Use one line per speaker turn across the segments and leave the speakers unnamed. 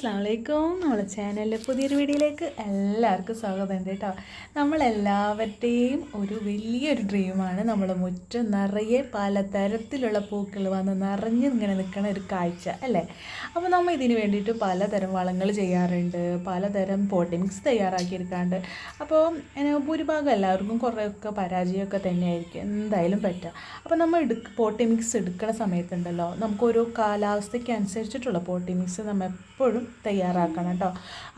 അസ്സാം വലൈക്കും നമ്മളെ ചാനലിലെ പുതിയൊരു വീഡിയോയിലേക്ക് എല്ലാവർക്കും സ്വാഗതം ഉണ്ട് കേട്ടോ. നമ്മളെല്ലാവരുടെയും ഒരു വലിയൊരു ഡ്രീമാണ് നമ്മൾ മുറ്റം നിറയെ പലതരത്തിലുള്ള പൂക്കൾ വന്ന് നിറഞ്ഞ് ഇങ്ങനെ നിൽക്കണ ഒരു കാഴ്ച അല്ലേ? അപ്പോൾ നമ്മൾ ഇതിന് വേണ്ടിയിട്ട് പലതരം വളങ്ങൾ ചെയ്യാറുണ്ട്. പലതരം പോട്ടിങ്സ് തയ്യാറാക്കിയെടുക്കാറുണ്ട് അപ്പോൾ ഭൂരിഭാഗം എല്ലാവർക്കും കുറേയൊക്കെ പരാജയമൊക്കെ തന്നെയായിരിക്കും. എന്തായാലും പറ്റുക അപ്പോൾ നമ്മൾ എടുക്ക പോട്ടിമിക്സ് എടുക്കുന്ന സമയത്തുണ്ടല്ലോ. നമുക്ക് കാലാവസ്ഥയ്ക്ക് അനുസരിച്ചിട്ടുള്ള പോട്ടിമിക്സ് നമ്മൾ എപ്പോഴും തയ്യാറാക്കണം കേട്ടോ.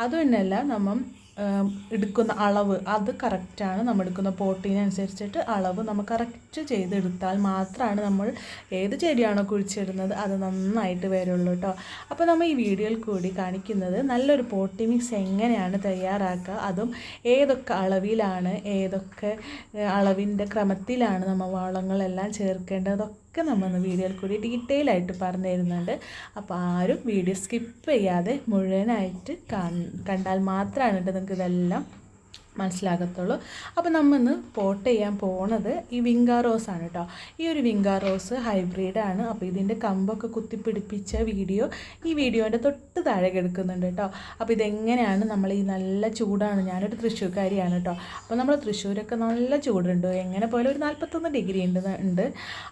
അതുതന്നെയല്ല നമ്മൾ എടുക്കുന്ന അളവ് അത് കറക്റ്റാണ് നമ്മൾ എടുക്കുന്ന പോട്ടിനനുസരിച്ചിട്ട് അളവ് നമ്മൾ കറക്റ്റ് ചെയ്തെടുത്താൽ മാത്രമാണ് നമ്മൾ ഏത് ചെടിയാണോ കുഴിച്ചിടുന്നത് അത് നന്നായിട്ട് വരുള്ളൂ കേട്ടോ. അപ്പോൾ നമ്മൾ ഈ വീഡിയോയിൽ കൂടി കാണിക്കുന്നത് നല്ലൊരു പോട്ടി മിക്സ് എങ്ങനെയാണ് തയ്യാറാക്കുക അതും ഏതൊക്കെ അളവിലാണ് ഏതൊക്കെ അളവിന്റെ ക്രമത്തിലാണ് നമ്മൾ വളങ്ങളെല്ലാം ചേർക്കേണ്ടതൊക്കെ നമ്മൾ ഇന്ന് വീഡിയോയിൽ കൂടി ഡീറ്റെയിൽ ആയിട്ട് പറഞ്ഞു തരുന്നുണ്ട് അപ്പോൾ ആരും വീഡിയോ സ്കിപ്പ് ചെയ്യാതെ മുഴുവനായിട്ട് കണ്ടാൽ മാത്രമാണ് കേട്ടോ നിങ്ങൾക്ക് ഇതെല്ലാം മനസ്സിലാകത്തുള്ളൂ. അപ്പോൾ നമ്മൾ ഇന്ന് പോട്ട് ചെയ്യാൻ പോണത് ഈ വിങ്കാ റോസ് ആണ് കേട്ടോ ഈ ഒരു വിങ്കാ റോസ് ഹൈബ്രിഡാണ് അപ്പോൾ ഇതിന്റെ കമ്പൊക്കെ കുത്തിപ്പിടിപ്പിച്ച വീഡിയോ ഈ വീഡിയോന്റെ തൊട്ട് താഴെ കിടക്കുന്നുണ്ട് കേട്ടോ അപ്പോൾ ഇതെങ്ങനെയാണ് നമ്മൾ ഈ നല്ല ചൂടാണ്. ഞാനൊരു തൃശ്ശൂർക്കാരിയാണ് കേട്ടോ അപ്പോൾ നമ്മൾ തൃശ്ശൂരൊക്കെ നല്ല ചൂടുണ്ട്. എങ്ങനെ പോലെ ഒരു നാൽപ്പത്തൊന്ന് ഡിഗ്രി ഉണ്ട് ഉണ്ട്.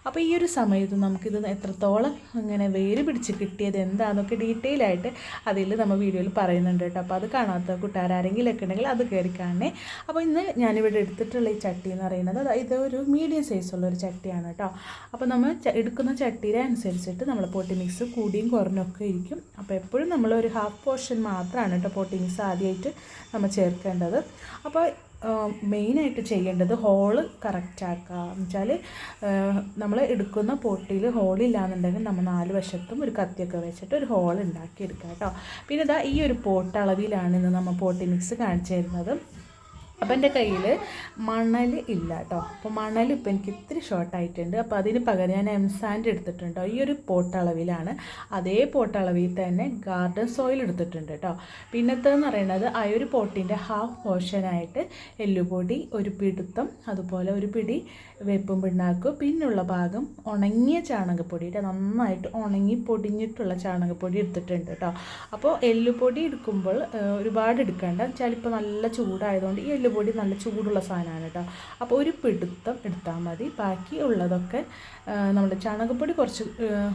അപ്പോൾ ഈ ഒരു സമയത്ത് നമുക്കിത് എത്രത്തോളം ഇങ്ങനെ വേര് പിടിച്ച് കിട്ടിയത് എന്താണെന്നൊക്കെ ഡീറ്റെയിൽ ആയിട്ട് അതിൽ നമ്മൾ വീഡിയോയിൽ പറയുന്നുണ്ട് കേട്ടോ അപ്പോൾ അത് കാണാത്ത കൂട്ടുകാരെങ്കിലൊക്കെ ഉണ്ടെങ്കിൽ അത് കയറി കാണണേ. അപ്പോൾ ഇന്ന് ഞാനിവിടെ എടുത്തിട്ടുള്ള ഈ ചട്ടി എന്ന് പറയുന്നത് ഇത് ഒരു മീഡിയം സൈസുള്ള ഒരു ചട്ടിയാണ് കേട്ടോ. അപ്പോൾ നമ്മൾ എടുക്കുന്ന ചട്ടിയുടെ അനുസരിച്ചിട്ട് നമ്മൾ പോട്ടി മിക്സ് കൂടിയും കുറഞ്ഞൊക്കെ ഇരിക്കും. അപ്പോൾ എപ്പോഴും നമ്മൾ ഒരു ഹാഫ് പോർഷൻ മാത്രമാണ് കേട്ടോ പോട്ടി മിക്സ് ആദ്യമായിട്ട് നമ്മൾ ചേർക്കേണ്ടത്. അപ്പോൾ മെയിനായിട്ട് ചെയ്യേണ്ടത് ഹോൾ കറക്റ്റ് ആക്കുക എന്ന് വെച്ചാൽ നമ്മൾ എടുക്കുന്ന പൊട്ടിയിൽ ഹോളില്ലാന്നുണ്ടെങ്കിൽ നമ്മൾ നാല് വശത്തും ഒരു കത്തിയൊക്കെ വെച്ചിട്ട് ഒരു ഹോൾ ഉണ്ടാക്കിയെടുക്കുക കേട്ടോ. പിന്നെ ഇതാ ഈ ഒരു പോട്ട് അളവിലാണ് ഇന്ന് നമ്മൾ പോട്ടി മിക്സ് കാണിച്ചു തരുന്നത്. അപ്പം എന്റെ കയ്യിൽ മണൽ ഇല്ല കേട്ടോ അപ്പോൾ മണൽ ഇപ്പോൾ എനിക്ക് ഇത്തിരി ഷോർട്ടായിട്ടുണ്ട് അപ്പോൾ അതിന് പകരം ഞാൻ എം സാൻഡ് എടുത്തിട്ടുണ്ട് ഈ ഒരു പോട്ടളവിലാണ് അതേ പോട്ടളവിൽ തന്നെ ഗാർഡൻ സോയിൽ എടുത്തിട്ടുണ്ട് കേട്ടോ പിന്നത്തേന്ന് പറയുന്നത് ആ ഒരു പോട്ടിന്റെ ഹാഫ് പോർഷനായിട്ട് എല്ലുപൊടി ഒരു പിടുത്തം അതുപോലെ ഒരു പിടി വേപ്പും പിണ്ണാക്കും പിന്നുള്ള ഭാഗം ഉണങ്ങിയ ചാണകപ്പൊടിയുടെ നന്നായിട്ട് ഉണങ്ങി പൊടിഞ്ഞിട്ടുള്ള ചാണകപ്പൊടി എടുത്തിട്ടുണ്ട് കേട്ടോ അപ്പോൾ എല്ലുപൊടി എടുക്കുമ്പോൾ ഒരുപാട് എടുക്കേണ്ട. വെച്ചാൽ ഇപ്പോൾ നല്ല ചൂടായതുകൊണ്ട് ഈ എല്ലുപൊടി നല്ല ചൂടുള്ള സാധനമാണ് കേട്ടോ. അപ്പോൾ ഒരു പിടുത്തം എടുത്താൽ മതി. ബാക്കി ഉള്ളതൊക്കെ നമ്മുടെ ചാണകപ്പൊടി കുറച്ച്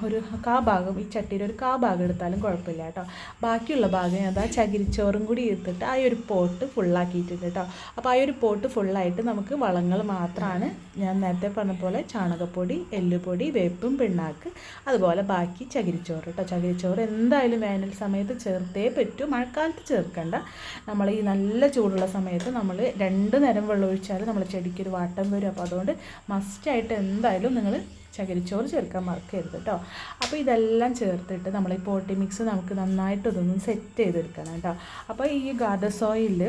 ഒരു കാ ഭാഗം ഈ ചട്ടിയിൽ ഒരു കാ ഭാഗം എടുത്താലും കുഴപ്പമില്ല കേട്ടോ. ബാക്കിയുള്ള ഭാഗം അതാ ചകിരിച്ചോറും കൂടി എടുത്തിട്ട് ആ ഒരു പോട്ട് ഫുള്ളാക്കിയിട്ടുണ്ട് കേട്ടോ. അപ്പോൾ ആ ഒരു പോട്ട് ഫുള്ളായിട്ട് നമുക്ക് വളങ്ങൾ മാത്രമാണ് ഞാൻ നേരത്തെ പറഞ്ഞ പോലെ ചാണകപ്പൊടി എല്ലുപൊടി വേപ്പും പിണ്ണാക്ക് അതുപോലെ ബാക്കി ചകിരിച്ചോറ് കേട്ടോ. ചകിരിച്ചോറ് എന്തായാലും വേനൽ സമയത്ത് ചേർത്തേ പറ്റൂ. മഴക്കാലത്ത് ചേർക്കണ്ട. നമ്മൾ ഈ നല്ല ചൂടുള്ള സമയത്ത് നമ്മൾ രണ്ട് നേരം വെള്ളം ഒഴിച്ചാൽ നമ്മൾ ചെടിക്ക് ഒരു വാട്ടം വരും. അപ്പോൾ അതുകൊണ്ട് മസ്റ്റായിട്ട് എന്തായാലും നിങ്ങൾ ചകിരിച്ചോറ് ചേർക്കാൻ മറക്കരുത് കേട്ടോ അപ്പോൾ ഇതെല്ലാം ചേർത്തിട്ട് നമ്മൾ ഈ പോട്ടി മിക്സ് നമുക്ക് നന്നായിട്ട് ഇതൊന്ന് സെറ്റ് ചെയ്തെടുക്കണം കേട്ടോ അപ്പോൾ ഈ ഗാർഡൻ സോയിലിൽ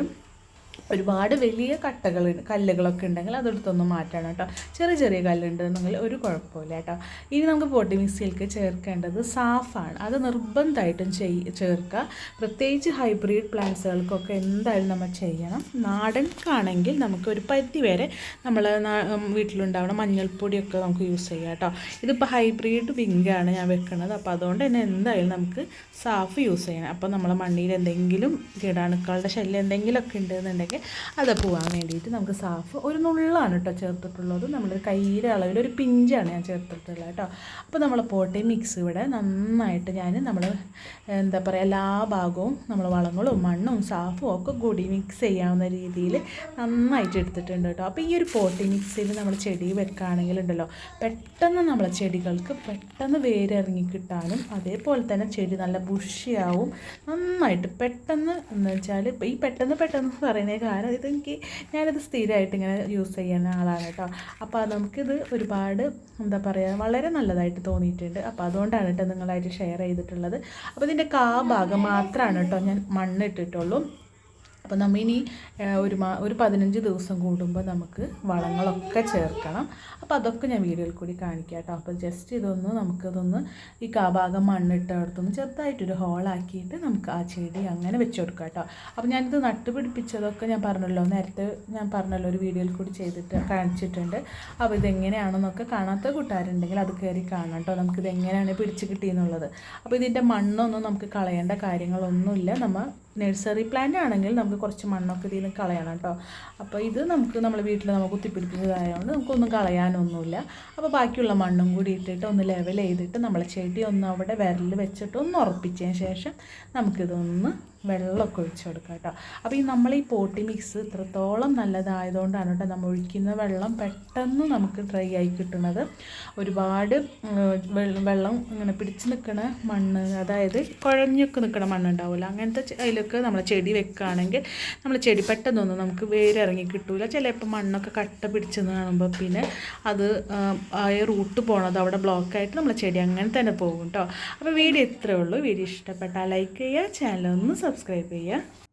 ഒരുപാട് വലിയ കട്ടകൾ കല്ലുകളൊക്കെ ഉണ്ടെങ്കിൽ അതെടുത്തൊന്ന് മാറ്റണം കേട്ടോ. ചെറിയ ചെറിയ കല്ലുണ്ടെന്നുണ്ടെങ്കിൽ ഒരു കുഴപ്പമില്ല കേട്ടോ. ഇനി നമുക്ക് പൊടി മിക്സിയിലേക്ക് ചേർക്കേണ്ടത് സാഫാണ്. അത് നിർബന്ധമായിട്ടും ചെയ് ചേർക്കുക. പ്രത്യേകിച്ച് ഹൈബ്രിഡ് പ്ലാന്റ്സുകൾക്കൊക്കെ എന്തായാലും നമ്മൾ ചെയ്യണം. നാടൻക്കാണെങ്കിൽ നമുക്ക് ഒരു പരിധി വരെ നമ്മൾ വീട്ടിലുണ്ടാവുന്ന മഞ്ഞൾപ്പൊടിയൊക്കെ നമുക്ക് യൂസ് ചെയ്യാം കേട്ടോ. ഇതിപ്പോൾ ഹൈബ്രിഡ് വിങ്കാണ് ഞാൻ വെക്കുന്നത് അപ്പോൾ അതുകൊണ്ട് തന്നെ എന്തായാലും നമുക്ക് സാഫ് യൂസ് ചെയ്യണം. അപ്പോൾ നമ്മളെ മണ്ണിൽ എന്തെങ്കിലും കീടാണുക്കളുടെ ശല്യം എന്തെങ്കിലുമൊക്കെ ഉണ്ടെന്നുണ്ടെങ്കിൽ അത് പോകാൻ വേണ്ടിയിട്ട് നമുക്ക് സാഫ് ഒരു നുള്ളാണ് കേട്ടോ ചേർത്തിട്ടുള്ളത്. നമ്മൾ കയ്യിലെ അളവിൽ ഒരു പിഞ്ചാണ് ഞാൻ ചേർത്തിട്ടുള്ളത് കേട്ടോ. അപ്പോൾ നമ്മൾ പോട്ടെ മിക്സ് ഇവിടെ നന്നായിട്ട് ഞാൻ നമ്മൾ എന്താ പറയുക എല്ലാ ഭാഗവും നമ്മൾ വളങ്ങളും മണ്ണും സാഫും ഒക്കെ കൂടി മിക്സ് ചെയ്യാവുന്ന രീതിയിൽ നന്നായിട്ട് എടുത്തിട്ടുണ്ട് കേട്ടോ. അപ്പോൾ ഈ ഒരു പോട്ടി മിക്സിൽ നമ്മൾ ചെടി വെക്കുകയാണെങ്കിലുണ്ടല്ലോ പെട്ടെന്ന് നമ്മളെ ചെടികൾക്ക് പെട്ടെന്ന് വേരിറങ്ങി കിട്ടാനും അതേപോലെ തന്നെ ചെടി നല്ല ബുഷിയാവും നന്നായിട്ട് പെട്ടെന്ന് എന്ന് വെച്ചാൽ ഈ പെട്ടെന്ന് പെട്ടെന്ന് പറയുന്ന കാരണം ഇതെനിക്ക് ഞാനിത് സ്ഥിരമായിട്ട് ഇങ്ങനെ യൂസ് ചെയ്യുന്ന ആളാണ് കേട്ടോ. അപ്പോൾ നമുക്കിത് ഒരുപാട് എന്താ പറയുക വളരെ നല്ലതായിട്ട് തോന്നിയിട്ടുണ്ട്. അപ്പോൾ അതുകൊണ്ടാണ് കേട്ടോ നിങ്ങളായിട്ട് ഷെയർ ചെയ്തിട്ടുള്ളത്. അപ്പോൾ ഇതിന്റെ കാ ഭാഗം മാത്രമാണ് കേട്ടോ ഞാൻ മണ്ണിട്ടിട്ടുള്ളൂ അപ്പോൾ നമ്മൾ ഇനി ഒരു മാ ഒരു പതിനഞ്ച് ദിവസം കൂടുമ്പോൾ നമുക്ക് വളങ്ങളൊക്കെ ചേർക്കണം. അപ്പോൾ അതൊക്കെ ഞാൻ വീഡിയോയിൽ കൂടി കാണിക്കാം കേട്ടോ അപ്പോൾ ജസ്റ്റ് ഇതൊന്ന് നമുക്കതൊന്ന് ഈ കാഭാഗം മണ്ണിട്ട് അടുത്തൊന്ന് ചെറുതായിട്ടൊരു ഹോളാക്കിയിട്ട് നമുക്ക് ആ ചെടി അങ്ങനെ വെച്ച് കൊടുക്കാം കേട്ടോ അപ്പോൾ ഞാനിത് നട്ടുപിടിപ്പിച്ചതൊക്കെ ഞാൻ പറഞ്ഞല്ലോ നേരത്തെ ഞാൻ പറഞ്ഞല്ലോ ഒരു വീഡിയോയിൽ കൂടി ചെയ്തിട്ട് കാണിച്ചിട്ടുണ്ട്. അപ്പോൾ ഇതെങ്ങനെയാണെന്നൊക്കെ കാണാത്ത കൂട്ടുകാരുണ്ടെങ്കിൽ അത് കയറി കാണാം കേട്ടോ നമുക്കിത് എങ്ങനെയാണ് പിടിച്ച് കിട്ടിയെന്നുള്ളത്. അപ്പോൾ ഇതിന്റെ മണ്ണൊന്നും നമുക്ക് കളയേണ്ട കാര്യങ്ങളൊന്നുമില്ല. നമ്മൾ നഴ്സറി പ്ലാന്റ് ആണെങ്കിൽ നമുക്ക് കുറച്ച് മണ്ണൊക്കെ ഇതിൽ കളയണം കേട്ടോ. അപ്പോൾ ഇത് നമുക്ക് നമ്മുടെ വീട്ടിൽ നമുക്ക് കുത്തിപ്പിടിപ്പിച്ചതായതുകൊണ്ട് നമുക്കൊന്നും കളയാനൊന്നുമില്ല. അപ്പോൾ ബാക്കിയുള്ള മണ്ണും കൂടി ഇട്ടിട്ട് ഒന്ന് ലെവൽ ചെയ്തിട്ട് നമ്മളെ ചെടി ഒന്ന് അവിടെ വിരൽ വെച്ചിട്ട് ഒന്ന് ഉറപ്പിച്ചതിന് ശേഷം നമുക്കിതൊന്ന് വെള്ളമൊക്കെ ഒഴിച്ച് കൊടുക്കാം കേട്ടോ. അപ്പോൾ ഈ നമ്മൾ ഈ പോട്ടി മിക്സ് ഇത്രത്തോളം നല്ലതായതുകൊണ്ടാണ് കേട്ടോ നമ്മൾ ഒഴിക്കുന്ന വെള്ളം പെട്ടെന്ന് നമുക്ക് ഡ്രൈ ആയി കിട്ടുന്നത്. ഒരുപാട് വെള്ളം ഇങ്ങനെ പിടിച്ച് നിൽക്കണ മണ്ണ് അതായത് കുഴഞ്ഞൊക്കെ നിൽക്കണ മണ്ണുണ്ടാവില്ല അങ്ങനത്തെ അതിലൊക്കെ നമ്മൾ ചെടി വെക്കുകയാണെങ്കിൽ നമ്മൾ ചെടി പെട്ടെന്നൊന്നും നമുക്ക് വേരിറങ്ങി കിട്ടില്ല ചിലപ്പോൾ മണ്ണൊക്കെ കട്ട പിടിച്ചെന്ന് കാണുമ്പോൾ പിന്നെ അത് ആ, റൂട്ട് പോണത് അവിടെ ബ്ലോക്കായിട്ട് നമ്മൾ ചെടി അങ്ങനെ തന്നെ പോകും കേട്ടോ. അപ്പോൾ വീഡിയോ ഇത്രയേ ഉള്ളൂ. വീഡിയോ ഇഷ്ടപ്പെട്ടാൽ ലൈക്ക് ചെയ്യുക ചാനൽ ഒന്ന് സബ്സ്ക്രൈബ് ചെയ്യുക.